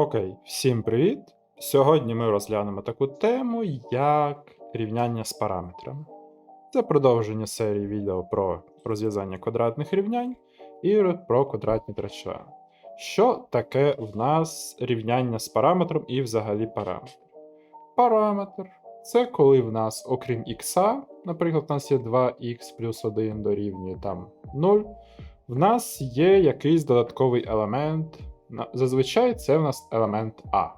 Окей, всім привіт! Сьогодні ми розглянемо таку тему, як рівняння з параметрами. Це продовження серії відео про розв'язання квадратних рівнянь і про квадратні тричлени. Що таке в нас рівняння з параметром і взагалі параметр? Параметр це коли в нас, окрім х, наприклад, у нас є 2х плюс 1 дорівнює там 0, в нас є якийсь додатковий елемент. Зазвичай це в нас елемент А.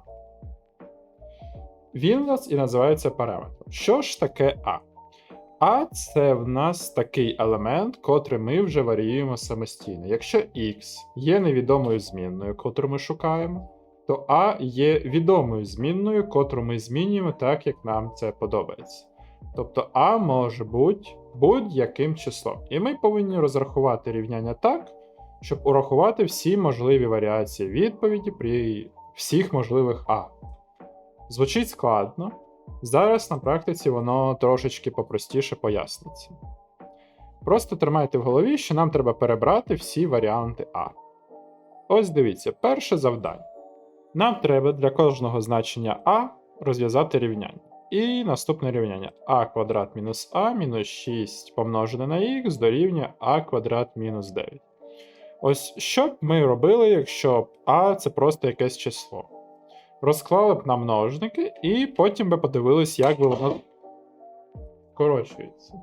Він у нас і називається параметром. Що ж таке А? А це в нас такий елемент, котрий ми вже варіюємо самостійно. Якщо x є невідомою змінною, котру ми шукаємо, то А є відомою змінною, котру ми змінюємо так, як нам це подобається. Тобто А може бути будь-яким числом. І ми повинні розрахувати рівняння так, щоб урахувати всі можливі варіації відповіді при всіх можливих А. Звучить складно. Зараз на практиці воно трошечки попростіше поясниться. Просто тримайте в голові, що нам треба перебрати всі варіанти А. Ось дивіться, перше завдання. Нам треба для кожного значення А розв'язати рівняння. І наступне рівняння а квадрат мінус а мінус 6 помножене на х дорівнює а квадрат мінус 9. Ось що б ми робили, якщо б А це просто якесь число. Розклали б на множники, і потім би подивились, як би воно скорочується.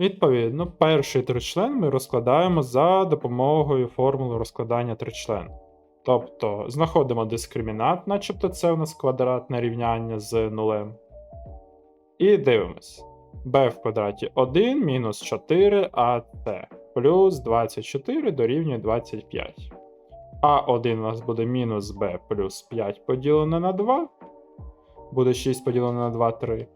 Відповідно, перший тричлен ми розкладаємо за допомогою формули розкладання тричлен. Тобто знаходимо дискримінант, начебто це у нас квадратне рівняння з нулем. І дивимось. b в квадраті 1 мінус 4 ат плюс 24 дорівнює 25. А1 у нас буде мінус b плюс 5 поділене на 2. Буде 6 поділене на 2, 3.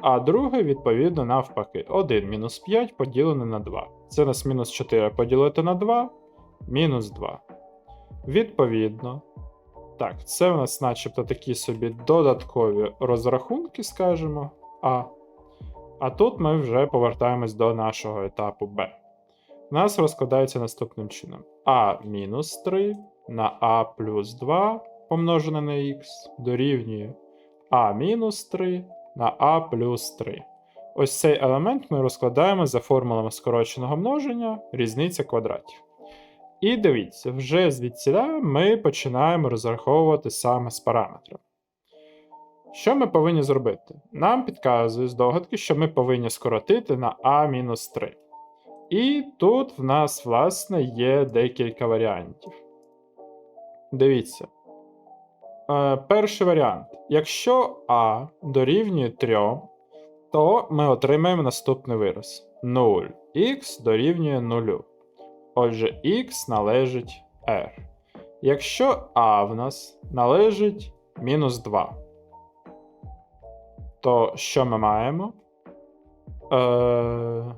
А друге, відповідно, навпаки. 1 мінус 5 поділене на 2. Це у нас мінус 4 поділити на 2, мінус 2. Відповідно. Так, це у нас начебто такі собі додаткові розрахунки, скажімо. А. А тут ми вже повертаємось до нашого етапу Б. Нас розкладається наступним чином: А мінус 3 на А плюс 2 помножене на х дорівнює А мінус 3 на А плюс 3. Ось цей елемент ми розкладаємо за формулами скороченого множення різниця квадратів. І дивіться, вже звідсіля ми починаємо розраховувати саме з параметрами. Що ми повинні зробити? Нам підказує здогадки, що ми повинні скоротити на А-3. І тут в нас, власне, є декілька варіантів. Дивіться. Е, перший варіант. Якщо А дорівнює 3, то ми отримаємо наступний вираз: 0х дорівнює 0. Отже, x належить r. Якщо а в нас належить мінус 2, то що ми маємо? Е,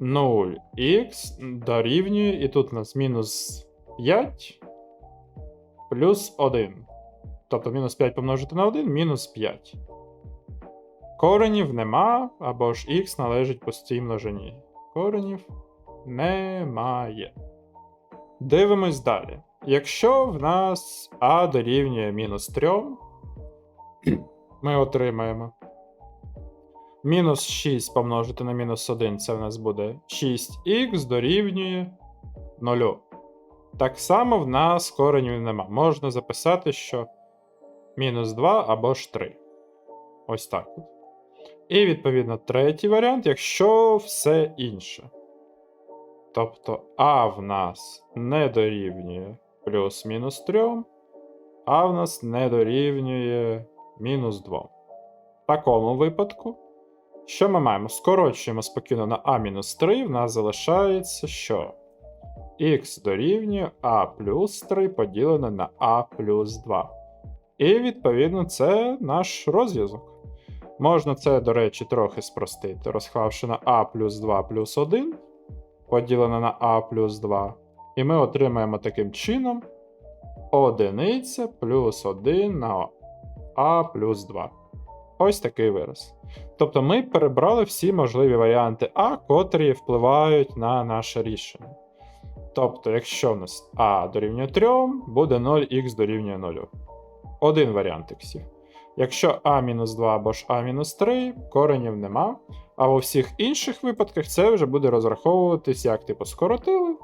0х дорівнює, і тут у нас мінус 5 плюс 1. Тобто мінус 5 помножити на 1 мінус 5. Коренів нема, або ж х належить постій множині. Коренів немає. Дивимось далі. Якщо в нас А дорівнює мінус 3, ми отримаємо. Мінус 6 помножити на мінус 1, це в нас буде 6х дорівнює 0. Так само в нас коренів нема. Можна записати, що мінус 2 або ж 3. Ось так. І відповідно третій варіант, якщо все інше. Тобто А в нас не дорівнює плюс-мінус 3, а в нас не дорівнює мінус 2. В такому випадку, що ми маємо? Скорочуємо спокійно на А-3, в нас залишається що? Х дорівнює А плюс 3 поділене на А плюс 2. І відповідно це наш розв'язок. Можна це, до речі, трохи спростити, розклавши на А плюс 2 плюс 1 поділене на А плюс 2. І ми отримаємо таким чином одиниця плюс 1 на А плюс 2. Ось такий вираз. Тобто ми перебрали всі можливі варіанти А, котрі впливають на наше рішення. Тобто, якщо в нас А дорівнює 3, буде 0х дорівнює 0. Один варіант іксів. Якщо А-2 або ж А-3, коренів нема. А у всіх інших випадках це вже буде розраховуватись, як типу скоротили,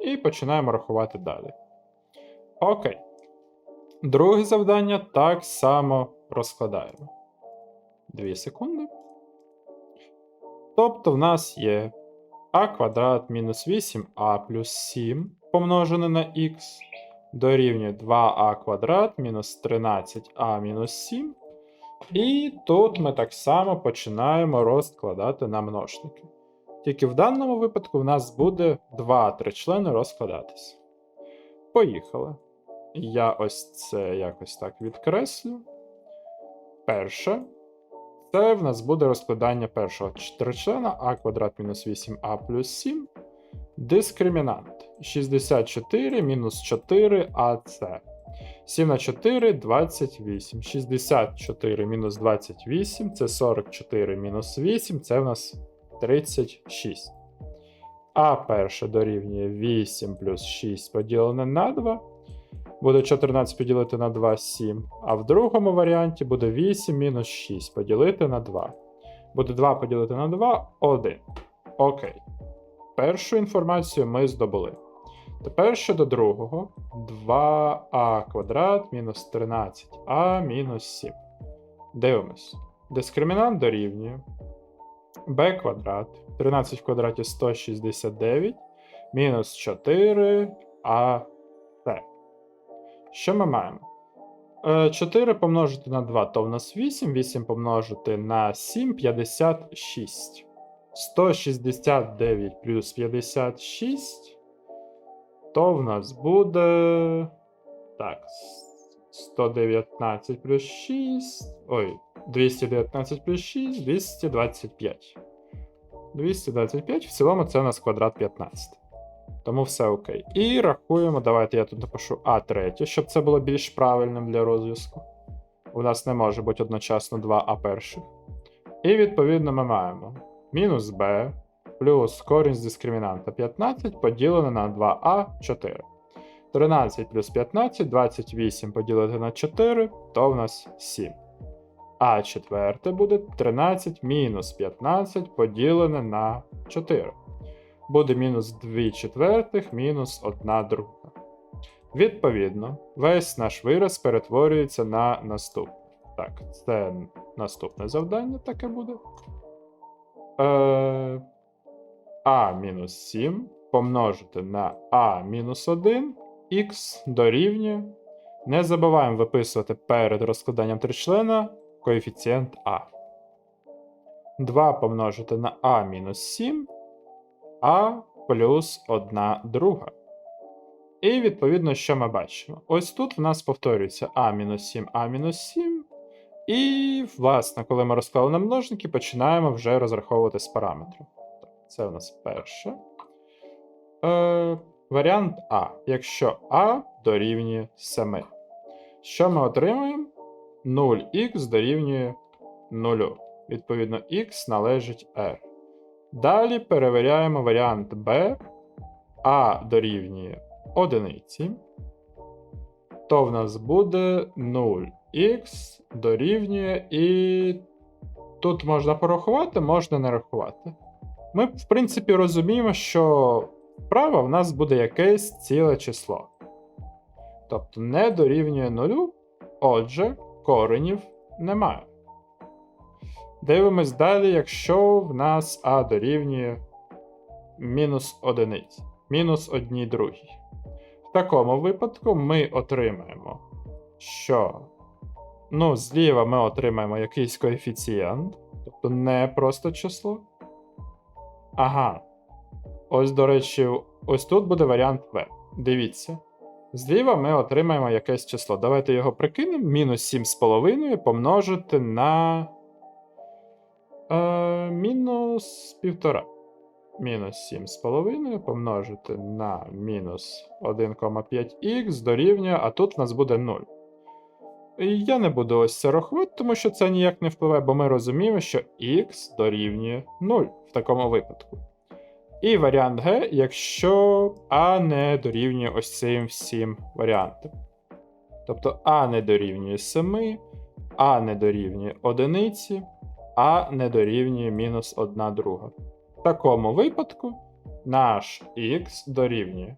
і починаємо рахувати далі. Окей. Друге завдання так само розкладаємо. Дві секунди. Тобто в нас є а квадрат мінус 8а плюс 7 помножене на х дорівнює 2а квадрат мінус 13а мінус 7. І тут ми так само починаємо розкладати на множники. Тільки в даному випадку в нас буде два тричлени розкладатись. Поїхали. Я ось це якось так відкреслю. Перше. Це в нас буде розкладання першого тричлена а квадрат мінус 8а плюс 7. Дискримінант 64 мінус 4 АЦ. 7 на 4 28. 64 мінус 28 це 44 мінус 8, це в нас 36. А перше дорівнює 8 плюс 6 поділене на 2. Буде 14 поділити на 2 7. А в другому варіанті буде 8 мінус 6 поділити на 2. Буде 2 поділити на 2 1. Окей. Першу інформацію ми здобули. Тепер щодо другого. 2а квадрат мінус 13а мінус 7. Дивимось. Дискримінант дорівнює b квадрат. 13 в квадраті 169 мінус 4 а Що ми маємо? Е, 4 помножити на 2, то в нас 8, 8 помножити на 7 56. 169 плюс 56 то в нас буде. Так. 119 плюс 6. Ой, 219 плюс 6, 225. 225. В цілому це у нас квадрат 15. Тому все окей. І рахуємо. Давайте я тут напишу А3, щоб це було більш правильним для розв'язку. У нас не може бути одночасно 2 А перших. І відповідно ми маємо мінус Б плюс корінь з дискримінанта 15 поділене на 2а4. 13 плюс 15, 28 поділити на 4, то в нас 7. А четверте буде 13 мінус 15 поділене на 4. Буде мінус 2 четвертих мінус 1 друга. Відповідно, весь наш вираз перетворюється на наступне. Так, це наступне завдання таке буде. Е, а мінус 7 помножити на А мінус 1 х дорівнює. Не забуваємо виписувати перед розкладанням тричлена коефіцієнт А. 2 помножити на А мінус 7, А плюс 1 друга. І відповідно, що ми бачимо? Ось тут в нас повторюється А мінус 7, А мінус 7. І, власне, коли ми розклали на множники, починаємо вже розраховувати з параметром. Це у нас перше. Е, Варіант А. Якщо А дорівнює 7. Що ми отримуємо? 0х дорівнює 0. Відповідно, х належить R. Далі перевіряємо варіант Б. А дорівнює 1. То в нас буде 0х дорівнює і. Тут можна порахувати, можна не рахувати. Ми, в принципі, розуміємо, що вправо в нас буде якесь ціле число. Тобто не дорівнює нулю, отже, коренів немає. Дивимось далі, якщо в нас А дорівнює мінус одиниць, мінус одній другій. В такому випадку ми отримаємо, що ну, зліва ми отримаємо якийсь коефіцієнт, тобто не просто число. Ага. Ось, до речі, ось тут буде варіант В. Дивіться. Зліва ми отримаємо якесь число. Давайте його прикинемо. Мінус 7,5 помножити на. Е, мінус 1,5. Мінус 7,5 помножити на мінус 1,5х дорівнює, а тут в нас буде 0. І Я не буду ось це рахувати, тому що це ніяк не впливає, бо ми розуміємо, що х дорівнює 0 в такому випадку. І варіант Г, якщо А не дорівнює ось цим всім варіантам. Тобто А не дорівнює 7, А не дорівнює 1, А не дорівнює мінус 1 друга. В такому випадку наш х дорівнює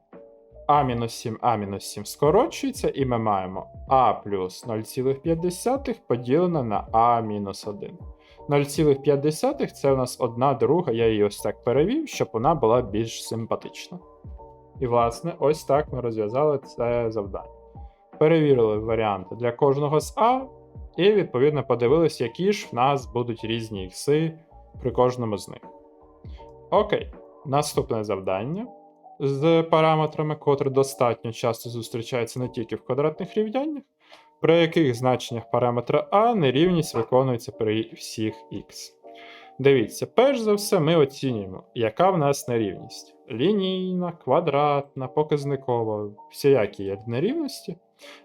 А-7, А-7 скорочується, і ми маємо А плюс 0,5 поділено на А-1. 0,5 це у нас одна друга, я її ось так перевів, щоб вона була більш симпатична. І, власне, ось так ми розв'язали це завдання. Перевірили варіанти для кожного з А, і відповідно подивились, які ж в нас будуть різні ікси при кожному з них. Окей, наступне завдання з параметрами, котрі достатньо часто зустрічаються не тільки в квадратних рівняннях, при яких значеннях параметра А нерівність виконується при всіх х. Дивіться, перш за все, ми оцінюємо, яка в нас нерівність. Лінійна, квадратна, показникова, всіякі є нерівності.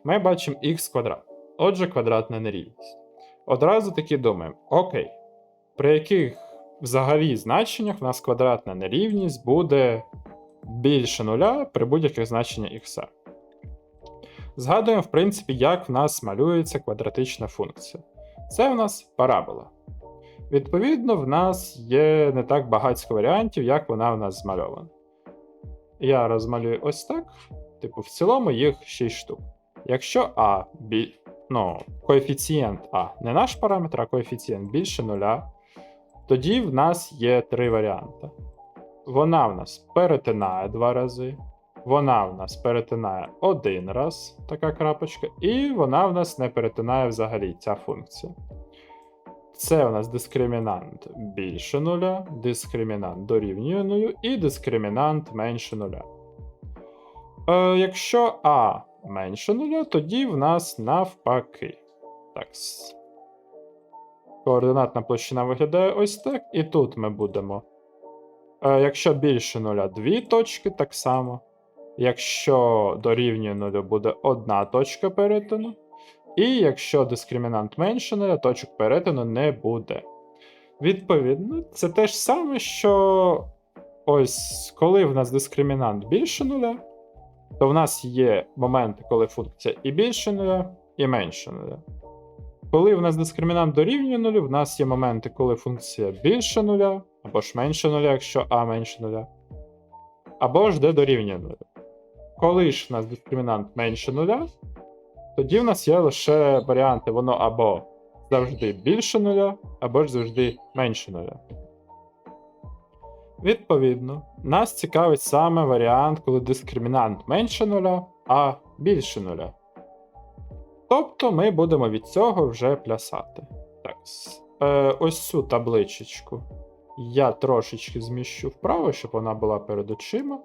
Ми бачимо х квадрат. Отже, квадратна нерівність. Одразу таки думаємо: окей, при яких взагалі значеннях в нас квадратна нерівність буде більше нуля при будь-яких значеннях х. Згадуємо, в принципі, як в нас малюється квадратична функція. Це в нас парабола. Відповідно, в нас є не так багатько варіантів, як вона в нас змальована. Я розмалюю ось так. Типу, в цілому їх 6 штук. Якщо А. ну, коефіцієнт А не наш параметр, а коефіцієнт більше нуля, тоді в нас є три варіанти. Вона в нас перетинає два рази, вона в нас перетинає один раз, така крапочка, і вона в нас не перетинає взагалі ця функція. Це у нас дискримінант більше нуля, дискримінант дорівнює нулю і дискримінант менше нуля. Е, якщо А менше нуля, тоді в нас навпаки. Так. Координатна площина виглядає ось так, і тут ми будемо. Е, якщо більше нуля, дві точки, так само. Якщо дорівнює нулю, буде одна точка перетину. І якщо дискримінант менше нуля, точок перетину не буде. Відповідно, це те ж саме, що ось коли в нас дискримінант більше нуля, то в нас є моменти, коли функція і більше нуля, і менше нуля. Коли в нас дискримінант дорівнює нулю, в нас є моменти, коли функція більше нуля, або ж менше нуля, якщо а менше нуля, або ж де дорівнює нулю. Коли ж в нас дискримінант менше нуля, тоді в нас є лише варіанти, воно або завжди більше нуля, або ж завжди менше нуля. Відповідно, нас цікавить саме варіант, коли дискримінант менше нуля, а більше нуля. Тобто ми будемо від цього вже плясати. Так, е, ось цю табличечку я трошечки зміщу вправо, щоб вона була перед очима.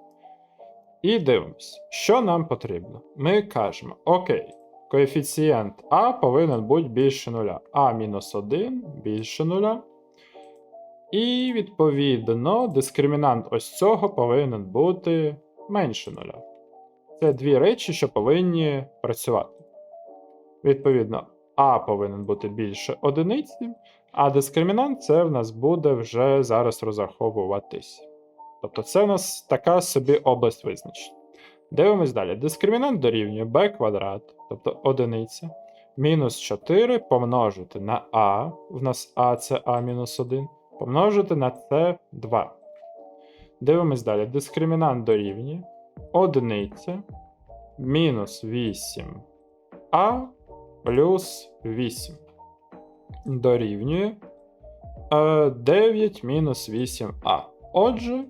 І дивимось, що нам потрібно. Ми кажемо: Окей, коефіцієнт А повинен бути більше нуля. А мінус 1 більше нуля. І відповідно дискримінант ось цього повинен бути менше нуля. Це дві речі, що повинні працювати. Відповідно, А повинен бути більше одиниці, а дискримінант це в нас буде вже зараз розраховуватись. Тобто це в нас така собі область визначення. Дивимось далі. Дискримінант дорівнює b квадрат, тобто одиниця, мінус 4 помножити на а, в нас а це а мінус 1, помножити на c 2. Дивимось далі. Дискримінант дорівнює одиниця мінус 8 а плюс 8 дорівнює е, 9 мінус 8а. Отже,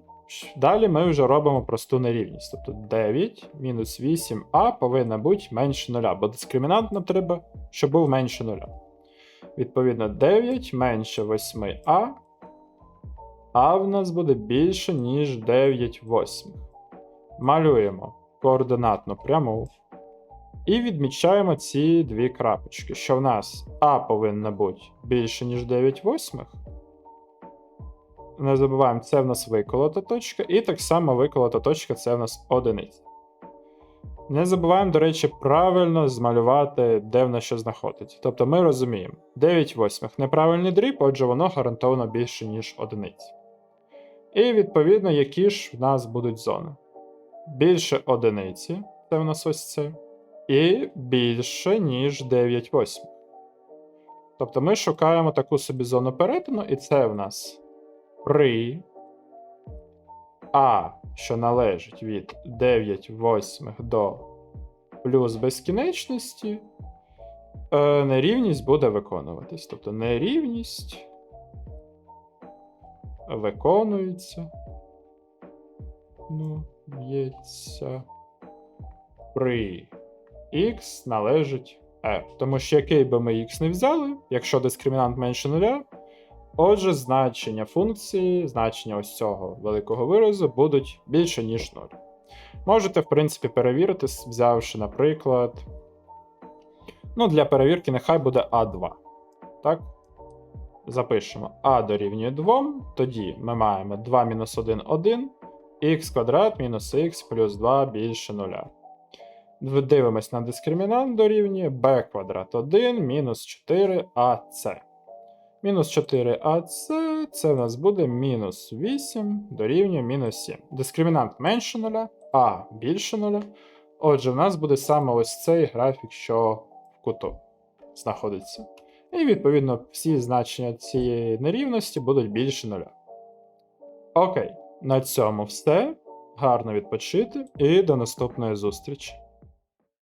далі ми вже робимо просту нерівність. Тобто 9 мінус 8а повинна бути менше 0, бо дискримінант нам треба, щоб був менше 0. Відповідно, 9 менше 8а, а в нас буде більше, ніж 9 восьмих. Малюємо координатну пряму. І відмічаємо ці дві крапочки, що в нас А повинна бути більше, ніж 9 восьмих. Не забуваємо, це в нас виколота точка, і так само виколота точка це в нас одиниця. Не забуваємо, до речі, правильно змалювати, де в нас що знаходиться. Тобто ми розуміємо, 9 восьмих неправильний дріб, отже, воно гарантовано більше, ніж одиниця. І відповідно, які ж в нас будуть зони. Більше одиниці, це в нас ось це, і більше, ніж 9 восьмих. Тобто ми шукаємо таку собі зону перетину, і це в нас при А, що належить від 9 восьмих до плюс безкінечності, е, нерівність буде виконуватись. Тобто нерівність виконується. Ну, б'ється при x належить r. Тому що який би ми x не взяли, якщо дискримінант менше нуля, отже, значення функції, значення ось цього великого виразу будуть більше, ніж 0. Можете, в принципі, перевірити, взявши, наприклад. Ну, для перевірки нехай буде А2. Так? Запишемо А дорівнює 2, тоді ми маємо 2 мінус 1 1, х квадрат мінус х плюс 2 більше 0. Дивимось на дискримінант дорівнює b квадрат 1 мінус 4ac. Мінус 4ac це в нас буде мінус 8 дорівнює мінус 7. Дискримінант менше 0, а більше 0. Отже, в нас буде саме ось цей графік, що в куту знаходиться. І відповідно всі значення цієї нерівності будуть більше нуля. Окей, на цьому все. Гарно відпочити і до наступної зустрічі.